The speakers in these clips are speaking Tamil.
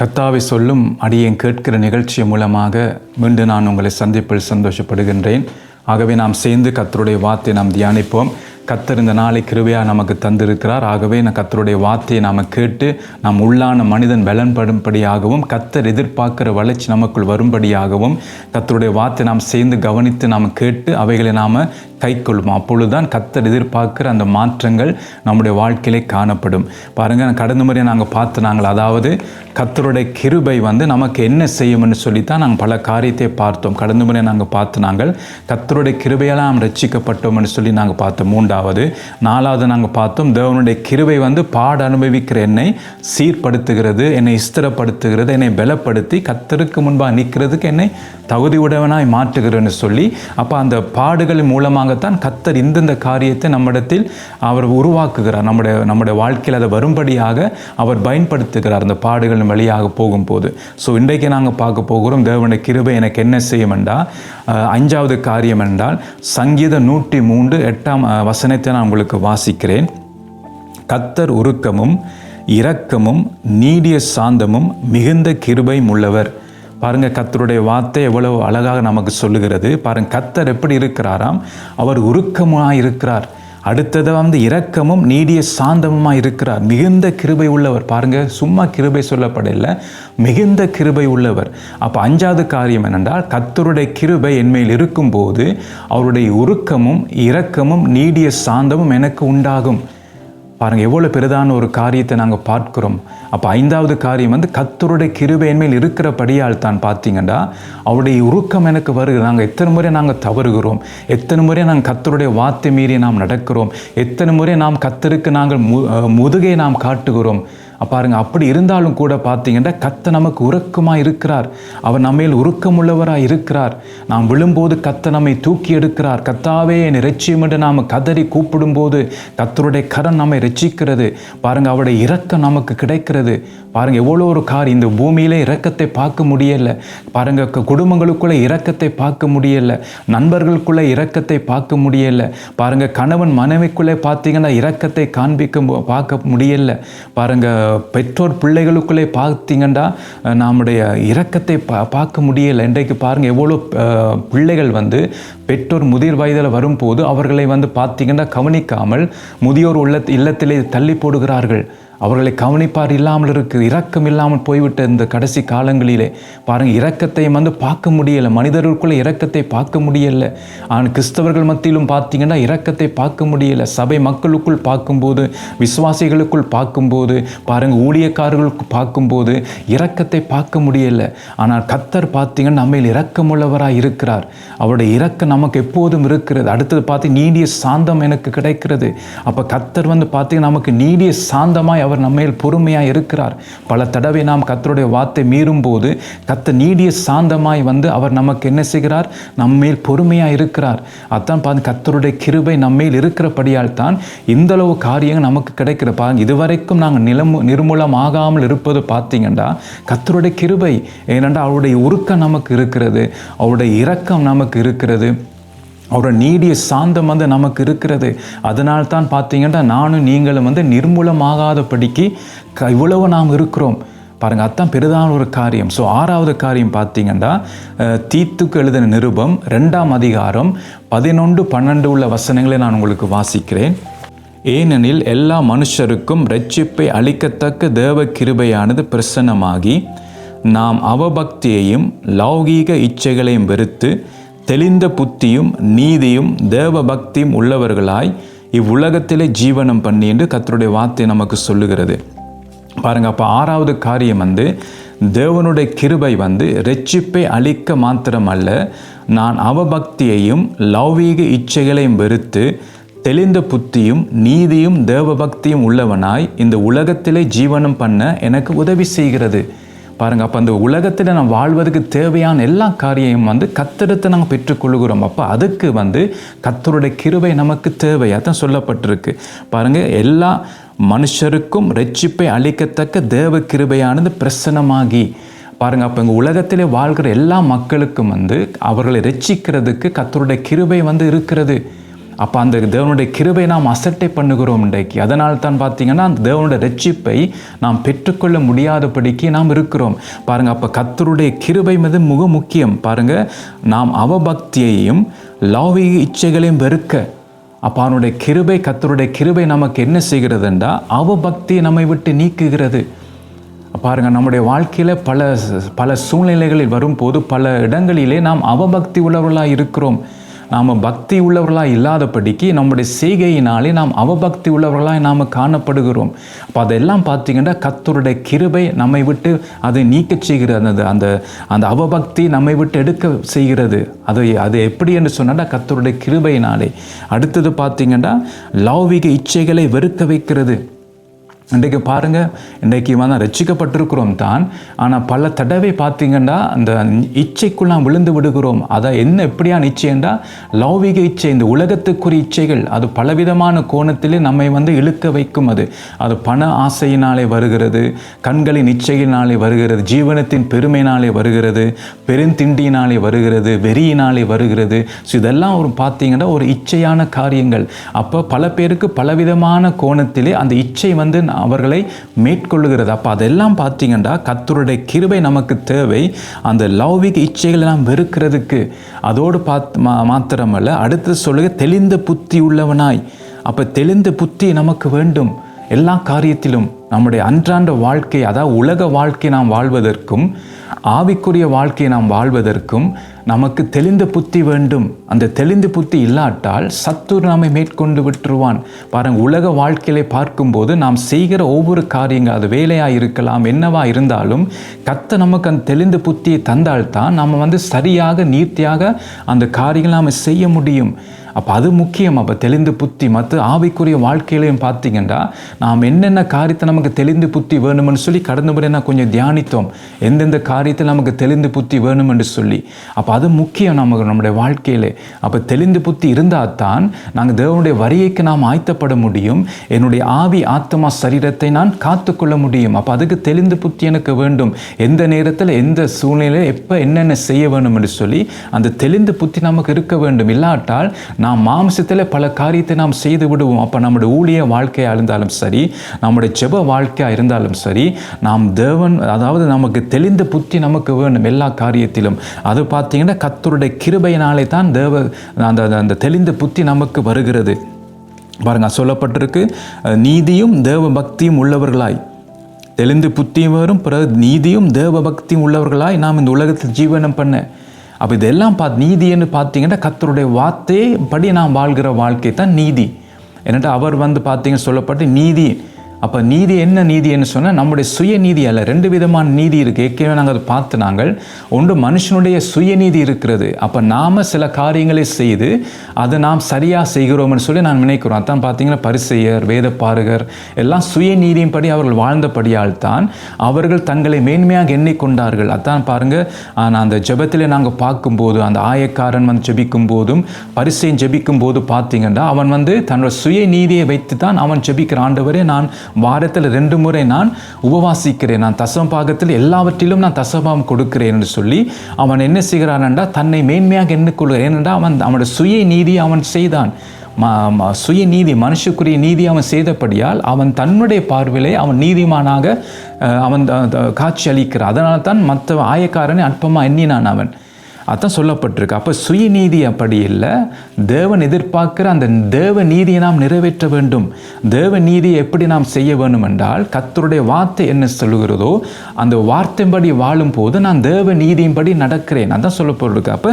கத்தாவை சொல்லும் அடியேன் கேட்கிற நிகழ்ச்சி மூலமாக மீண்டும் நான் உங்களை சந்திப்பில் சந்தோஷப்படுகின்றேன். ஆகவே நாம் சேர்ந்து கத்தருடைய வார்த்தை நாம் தியானிப்போம். கத்தர் இந்த நாளை கிருவையாக நமக்கு தந்திருக்கிறார். ஆகவே நான் கத்தருடைய வார்த்தையை நாம் கேட்டு நம் உள்ளான மனிதன் பலன்படும்படியாகவும் கத்தர் எதிர்பார்க்கிற வளர்ச்சி நமக்குள் வரும்படியாகவும் கத்தருடைய வார்த்தை நாம் சேர்ந்து கவனித்து நாம் கேட்டு அவைகளை நாம் கை கொள்ளும்? அப்பொழுதுதான் கத்தர் எதிர்பார்க்கிற அந்த மாற்றங்கள் நம்முடைய வாழ்க்கையிலே காணப்படும். பாருங்கள் கடந்த முறை நாங்கள் பார்த்து நாங்கள் அதாவது கத்தருடைய கிருபை வந்து நமக்கு என்ன செய்யும்னு சொல்லித்தான் நாங்கள் பல காரியத்தை பார்த்தோம். கடந்த முறை நாங்கள் பார்த்து நாங்கள் கத்தருடைய கிருபையால் நாம் ரட்சிக்கப்பட்டோம்னு சொல்லி நாங்கள் பார்த்தோம். மூன்றாவது நாலாவது நாங்கள் பார்த்தோம் தேவனுடைய கிருபை வந்து பாட அனுபவிக்கிற என்னை சீர்படுத்துகிறது என்னை ஸ்திரப்படுத்துகிறது என்னை பலப்படுத்தி கத்தருக்கு முன்பாக நிற்கிறதுக்கு என்னை தகுதி உடையவனாய் மாற்றுகிறேன்னு சொல்லி அப்போ அந்த பாடுகள் மூலமாகத்தான் கத்தர் இந்தந்த காரியத்தை நம்மிடத்தில் அவர் உருவாக்குகிறார். நம்முடைய நம்முடைய வாழ்க்கையில் அதை வரும்படியாக அவர் பயன்படுத்துகிறார் அந்த பாடுகள் வழியாக போகும்போது. ஸோ இன்றைக்கு நாங்கள் பார்க்க போகிறோம் தேவனுடைய கிருபை எனக்கு என்ன செய்யும் என்றால் அஞ்சாவது காரியம் என்றால் சங்கீத நூற்றி மூன்று எட்டாம் வசனத்தை நான் உங்களுக்கு வாசிக்கிறேன். கத்தர் உருக்கமும் இரக்கமும் நீடிய சாந்தமும் மிகுந்த கிருபையும் உள்ளவர். பாருங்க கத்தருடைய வார்த்தை எவ்வளவு அழகாக நமக்கு சொல்லுகிறது. பாருங்க கத்தர் எப்படி இருக்கிறாராம்? அவர் உருக்கமாக இருக்கிறார். அடுத்தது வந்து இரக்கமும் நீடிய சாந்தமுமாக இருக்கிறார். மிகுந்த கிருபை உள்ளவர். பாருங்க சும்மா கிருபை சொல்லப்படல மிகுந்த கிருபை உள்ளவர். அப்போ அஞ்சாவது காரியம் என்னென்றால் கத்தருடைய கிருபை என்மையில் இருக்கும்போது அவருடைய உருக்கமும் இரக்கமும் நீடிய சாந்தமும் எனக்கு உண்டாகும். பாருங்கள் எவ்வளோ பெரிதான ஒரு காரியத்தை நாங்கள் பார்க்கிறோம். அப்போ ஐந்தாவது காரியம் வந்து கத்தருடைய கிருபையின் மேல் இருக்கிறபடியால் தான் பார்த்தீங்கன்னா அவருடைய உருக்கம் எனக்கு வருகிறது. நாங்கள் எத்தனை முறை நாங்கள் தவறுகிறோம். எத்தனை முறை நாங்கள் கத்தருடைய வார்த்தை மீறி நாம் நடக்கிறோம். எத்தனை முறை நாம் கத்தருக்கு நாங்கள் மு முதுகை நாம் காட்டுகிறோம். பாருங்க அப்படி இருந்தாலும் கூட பார்த்தீங்கன்னா கத்த நமக்கு உறக்கமாக இருக்கிறார். அவர் நம்மேல் உருக்கமுள்ளவராக இருக்கிறார். நாம் விழும்போது கத்த நம்மை தூக்கி எடுக்கிறார். கத்தாவே என்னை ரட்சியும் என்று நாம் கதறி கூப்பிடும்போது கத்தருடைய கரம் நம்மை ரட்சிக்கிறது பாருங்க அவருடைய இரக்கம் நமக்கு கிடைக்கிறது. பாருங்க எவ்வளோ ஒரு கார் இந்த பூமியிலே இரக்கத்தை பார்க்க முடியல. பாருங்க குடும்பங்களுக்குள்ளே குடும்பங்களுக்குள்ள இரக்கத்தை பார்க்க முடியல. நண்பர்களுக்குள்ள இரக்கத்தை பார்க்க முடியல. பாருங்க கணவன் மனைவிக்குள்ளே பார்த்தீங்கன்னா இரக்கத்தை காண்பிக்க மு- பார்க்க முடியல. பாருங்க பெற்றோர் பிள்ளைகளுக்குள்ளே பார்த்தீங்கன்னா நம்முடைய இரக்கத்தை பா பார்க்க முடியல. இன்றைக்கு பாருங்க எவ்வளோ பிள்ளைகள் வந்து பெற்றோர் முதிர் வயதில் வரும்போது அவர்களை வந்து பார்த்தீங்கன்னா கவனிக்காமல் முதியோர் உள்ள இல்லத்திலே தள்ளி போடுகிறார்கள். அவர்களை கவனிப்பார் இல்லாமல் இருக்கு இரக்கம் இல்லாமல் போய்விட்ட இந்த கடைசி காலங்களிலே. பாருங்கள் இரக்கத்தை வந்து பார்க்க முடியலை. மனிதர்களுக்குள்ளே இரக்கத்தை பார்க்க முடியல. ஆனால் கிறிஸ்தவர்கள் மத்தியிலும் பார்த்தீங்கன்னா இரக்கத்தை பார்க்க முடியல. சபை மக்களுக்குள் பார்க்கும்போது விசுவாசிகளுக்குள் பார்க்கும்போது பாருங்கள் ஊழியக்காரர்களுக்கு பார்க்கும்போது இரக்கத்தை பார்க்க முடியலை. ஆனால் கத்தர் பார்த்தீங்கன்னா நம்மையில் இரக்கமுள்ளவராக இருக்கிறார். அவருடைய இரக்கம் நமக்கு எப்போதும் இருக்கிறது. அடுத்தது பார்த்து நீடிய சாந்தம் எனக்கு கிடைக்கிறது. அப்போ கத்தர் வந்து பார்த்தீங்கன்னா நமக்கு நீடிய சாந்தமாக அவர் நம்மேல் பொறுமையாக இருக்கிறார். பல தடவை நாம் கத்தருடைய வார்த்தை மீறும்போது கத்த நீடிய சாந்தமாய் வந்து அவர் நமக்கு என்ன செய்கிறார்? நம்மேல் பொறுமையாக இருக்கிறார். அதான் பாருங்க கத்தருடைய கிருபை நம்மேல் இருக்கிறபடியால் தான் இந்தளவு காரியங்கள் நமக்கு கிடைக்கிற. பாருங்க இதுவரைக்கும் நாங்கள் நிலம் நிர்மூலம் ஆகாமல் இருப்பது பார்த்தீங்கன்னா கத்தருடைய கிருபை ஏனென்றால் அவருடைய உருக்கம் நமக்கு இருக்கிறது அவருடைய இரக்கம் நமக்கு இருக்கிறது. அவரோட நீடிய சாந்தம் வந்து நமக்கு இருக்கிறது. அதனால தான் பார்த்தீங்கன்னா நானும் நீங்களும் வந்து நிர்மூலமாகாதபடிக்கு க இவ்வளவு நாம் இருக்கிறோம். பாருங்கள் அதான் பெரிதான ஒரு காரியம். ஸோ ஆறாவது காரியம் பார்த்தீங்கன்னா தீத்துக்கு எழுதின நிருபம் ரெண்டாம் அதிகாரம் பதினொன்று பன்னெண்டு உள்ள வசனங்களை நான் உங்களுக்கு வாசிக்கிறேன். ஏனெனில் எல்லா மனுஷருக்கும் ரட்சிப்பை அளிக்கத்தக்க தேவ கிருபையானது பிரசன்னமாகி நாம் அவபக்தியையும் லௌகீக இச்சைகளையும் வெறுத்து தெளிந்த புத்தியும் நீதியும் தேவ பக்தியும் உள்ளவர்களாய் இவ்வுலகத்திலே ஜீவனம் பண்ணி என்று கத்தருடைய வார்த்தை நமக்கு சொல்லுகிறது. பாருங்க அப்போ ஆறாவது காரியம் வந்து தேவனுடைய கிருபை வந்து ரட்சிப்பை அளிக்க மாத்திரமல்ல நான் அவபக்தியையும் லௌவீக இச்சைகளையும் வெறுத்து தெளிந்த புத்தியும் நீதியும் தேவபக்தியும் உள்ளவனாய் இந்த உலகத்திலே ஜீவனம் பண்ண எனக்கு உதவி செய்கிறது. பாருங்க அப்போ அந்த உலகத்தில் நாம் வாழ்வதற்கு தேவையான எல்லா காரியமும் வந்து கத்தெடுத்து நாங்கள் பெற்றுக்கொள்கிறோம். அப்போ அதுக்கு வந்து கத்தருடைய கிருவை நமக்கு தேவையாக தான் சொல்லப்பட்டிருக்கு. பாருங்க எல்லா மனுஷருக்கும் ரட்சிப்பை அளிக்கத்தக்க தேவ கிருபையானது பிரசனமாகி பாருங்க அப்போ எங்கள் உலகத்திலே வாழ்கிற எல்லா மக்களுக்கும் வந்து அவர்களை ரட்சிக்கிறதுக்கு கத்தருடைய கிருபை வந்து இருக்கிறது. அப்போ அந்த தேவனுடைய கிருபை நாம் அசட்டை பண்ணுகிறோம் இன்றைக்கு. அதனால் தான் பார்த்தீங்கன்னா அந்த தேவனுடைய ரட்சிப்பை நாம் பெற்றுக்கொள்ள முடியாதபடிக்கு நாம் இருக்கிறோம். பாருங்கள் அப்போ கத்தருடைய கிருபை மீது மிக முக்கியம். பாருங்கள் நாம் அவபக்தியையும் லௌகிக இச்சைகளையும் வெறுக்க அப்போ அவனுடைய கிருபை கத்தருடைய கிருபை நமக்கு என்ன செய்கிறதுண்டா அவபக்தியை நம்மை விட்டு நீக்குகிறது. பாருங்கள் நம்முடைய வாழ்க்கையில் பல பல சூழ்நிலைகளில் வரும்போது பல இடங்களிலே நாம் அவபக்தி உள்ளவர்களாக இருக்கிறோம். நாம் பக்தி உள்ளவர்களாக இல்லாதபடிக்கு நம்முடைய செய்கையினாலே நாம் அவபக்தி உள்ளவர்களாக நாம் காணப்படுகிறோம். அப்போ அதெல்லாம் பார்த்திங்கன்னா கத்தருடைய கிருபை நம்மை விட்டு அதை நீக்க செய்கிறது. அந்த அந்த அந்த அவபக்தி நம்மை விட்டு எடுக்க செய்கிறது. அது அது எப்படி என்று சொன்னால் கத்தருடைய கிருபையினாலே. அடுத்தது பார்த்திங்கன்னா லௌவிக இச்சைகளை வெறுக்க வைக்கிறது. இன்றைக்கு பாருங்கள் இன்றைக்கு வந்து ரசிக்கப்பட்டிருக்கிறோம் தான். ஆனால் பல தடவை பார்த்தீங்கன்னா அந்த இச்சைக்குள்ளாம் விழுந்து விடுகிறோம். அதை என்ன எப்படியான இச்சைண்டா லௌவிக இச்சை இந்த உலகத்துக்குரிய இச்சைகள் அது பலவிதமான கோணத்திலே நம்மை வந்து இழுக்க வைக்கும் அது. அது பண ஆசையினாலே வருகிறது கண்களின் இச்சையினாலே வருகிறது ஜீவனத்தின் பெருமையினாலே வருகிறது பெருந்திண்டியினாலே வருகிறது வெறியினாலே வருகிறது. ஸோ இதெல்லாம் ஒரு பார்த்தீங்கன்னா ஒரு இச்சையான காரியங்கள். அப்போ பல பேருக்கு பலவிதமான கோணத்திலே அந்த இச்சை வந்து அவர்களை மேற்கொள்ளுகிறது. அப்போ அதெல்லாம் பார்த்தீங்கன்னா கத்தருடைய கிருபை நமக்கு தேவை. அந்த லௌவிக இச்சைகளை நாம் வெறுக்கிறதுக்கு. அதோடு பார்த்து மா மாத்திரமல்ல அடுத்து சொல்லுக தெளிந்த புத்தி உள்ளவனாய். அப்போ தெளிந்த புத்தி நமக்கு வேண்டும். எல்லா காரியத்திலும் நம்முடைய அன்றாண்ட வாழ்க்கை அதாவது உலக வாழ்க்கை நாம் வாழ்வதற்கும் ஆவிக்குரிய வாழ்க்கையை நாம் வாழ்வதற்கும் நமக்கு தெளிந்த புத்தி வேண்டும். அந்த தெளிந்த புத்தி இல்லாட்டால் சத்துரு நம்மை மேற்கொண்டு விட்டுருவான். பாருங்க உலக வாழ்க்கையிலே பார்க்கும்போது நாம் செய்கிற ஒவ்வொரு காரியங்கள் அது வேலையாக இருக்கலாம் என்னவா இருந்தாலும் கத்த நமக்கு அந்த தெளிந்த புத்தியை தந்தால்தான் நம்ம வந்து சரியாக நீர்த்தியாக அந்த காரியங்களை நாம் செய்ய முடியும். அப்போ அது முக்கியம். அப்போ தெளிந்து புத்தி மற்ற ஆவிக்குரிய வாழ்க்கையிலையும் பார்த்தீங்கன்னா நாம் என்னென்ன காரியத்தை நமக்கு தெளிந்து புத்தி வேணும்னு சொல்லி கடந்த முறை நான் கொஞ்சம் தியானித்தோம். எந்தெந்த காரியத்தில் நமக்கு தெளிந்து புத்தி வேணுமென்று சொல்லி. அப்போ அது முக்கியம் நமக்கு நம்முடைய வாழ்க்கையிலே. அப்போ தெளிந்து புத்தி இருந்தால் தான் நாங்கள் தேவனுடைய வரியைக்கு நாம் ஆய்த்தப்பட முடியும். என்னுடைய ஆவி ஆத்மா சரீரத்தை நான் காத்துக்கொள்ள முடியும். அப்போ அதுக்கு தெளிந்து புத்தி எனக்கு வேண்டும். எந்த நேரத்தில் எந்த சூழ்நிலையில் எப்போ என்னென்ன செய்ய வேண்டும் என்று சொல்லி அந்த தெளிந்து புத்தி நமக்கு இருக்க வேண்டும். இல்லாட்டால் நாம் மாம்சத்தில் பல காரியத்தை நாம் செய்து விடுவோம். அப்போ நம்முடைய ஊழிய வாழ்க்கையாக இருந்தாலும் சரி நம்முடைய ஜெப வாழ்க்கையாக இருந்தாலும் சரி நாம் தேவன் அதாவது நமக்கு தெளிந்த புத்தி நமக்கு வேணும் எல்லா காரியத்திலும். அது பார்த்தீங்கன்னா கத்தருடைய கிருபையினாலே தான் தேவ அந்த அந்த தெளிந்த புத்தி நமக்கு வருகிறது. பாருங்கள் சொல்லப்பட்டிருக்கு நீதியும் தேவ பக்தியும் உள்ளவர்களாய். தெளிந்து புத்தியும் வரும் பிறகு நீதியும் தேவ பக்தியும் உள்ளவர்களாய் நாம் இந்த உலகத்தில் ஜீவனம் பண்ண. அப்போ இதெல்லாம் பார்த்து நீதின்னு பார்த்தீங்கன்னா கத்தருடைய வார்த்தையை படி நாம் வாழ்கிற வாழ்க்கை தான் நீதி. என்னட்டு அவர் வந்து பார்த்தீங்கன்னு சொல்லப்பட்டு நீதி அப்போ நீதி என்ன நீதின்னு சொன்னால் நம்முடைய சுய நீதி அல்ல. ரெண்டு விதமான நீதி இருக்குது ஏற்கனவே நாங்கள் அதை பார்த்து நாங்கள். ஒன்று மனுஷனுடைய சுயநீதி இருக்கிறது. அப்போ நாம் சில காரியங்களை செய்து அதை நாம் சரியாக செய்கிறோம்னு சொல்லி நான் நினைக்கிறோம். அதான் பார்த்தீங்கன்னா பரிசெயர் வேத பாருகர் எல்லாம் சுயநீதியின் படி அவர்கள் வாழ்ந்தபடியால் தான் அவர்கள் தங்களை மேன்மையாக எண்ணிக்கொண்டார்கள். அதான் பாருங்கள் நான் அந்த ஜெபத்தில் நாங்கள் பார்க்கும்போது அந்த ஆயக்காரன் வந்து ஜபிக்கும் போதும் பரிசையும் ஜபிக்கும் போது பார்த்தீங்கன்னா அவன் வந்து தன்னோட சுய நீதியை வைத்து தான் அவன் ஜபிக்கிற ஆண்டவரே நான் வாரத்தில் ரெண்டு முறை நான் உபவாசிக்கிறேன். நான் தசம பாகத்தில் எல்லாவற்றிலும் நான் தசபாகம் கொடுக்கிறேன் என்று சொல்லி அவன் என்ன செய்கிறான்டா தன்னை மேன்மையாக எண்ணிக்கொள்கிறான். ஏனென்றா அவன் அவனோட சுய நீதி அவன் செய்தான். சுய நீதி மனுஷக்குரிய நீதி அவன் செய்தபடியால் அவன் தன்னுடைய பார்வையிலே அவன் நீதிமானாக அவன் காட்சி அளிக்கிறான் அதனால் தான் மற்ற ஆயக்காரனை அற்பமாக எண்ணினான் அவன். அதான் சொல்லப்பட்டிருக்கு. அப்போ சுயநீதி அப்படி இல்லை. தேவன் எதிர்பார்க்கிற அந்த தேவ நீதியை நாம் நிறைவேற்ற வேண்டும். தேவ நீதியை எப்படி நாம் செய்ய வேண்டும் என்றால் கத்தருடைய வார்த்தை என்ன சொல்லுகிறதோ அந்த வார்த்தையின்படி வாழும் போது நான் தேவ நீதியின்படி நடக்கிறேன். அதான் சொல்லப்பட்டிருக்கு. அப்போ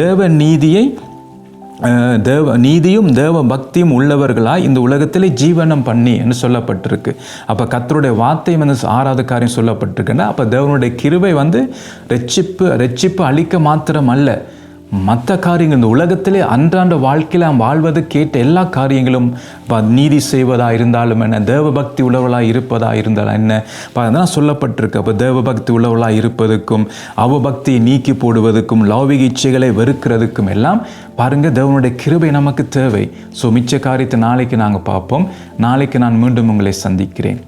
தேவ நீதியை தேவ நீதியும் தேவ பக்தியும் உள்ளவர்களாக இந்த உலகத்திலே ஜீவனம் பண்ணி என்று சொல்லப்பட்டிருக்கு. அப்போ கத்தருடைய வார்த்தை வந்து ஆறாவது காரியம் சொல்லப்பட்டிருக்குன்னா அப்போ தேவனுடைய கிருபை வந்து ரெச்சிப்பு ரெச்சிப்பு அழிக்க மாத்திரம் அல்ல மற்ற காரியங்கள் இந்த உலகத்திலே அன்றாண்ட வாழ்க்கையில் நாம் வாழ்வது கேட்ட எல்லா காரியங்களும் இப்போ நீதி செய்வதாக இருந்தாலும் என்ன தேவபக்தி உழவலாக இருப்பதாக இருந்தாலும் என்ன? இப்போ அதெல்லாம் சொல்லப்பட்டிருக்கு. அப்போ தேவபக்தி உழவலாக இருப்பதுக்கும் அவபக்தியை நீக்கி போடுவதற்கும் லௌவிக இச்சைகளை வெறுக்கிறதுக்கும் எல்லாம் பாருங்கள் தேவனுடைய கிருபை நமக்கு தேவை. ஸோ மிச்ச காரியத்தை நாளைக்கு நாங்கள் பார்ப்போம். நாளைக்கு நான் மீண்டும் உங்களை சந்திக்கிறேன்.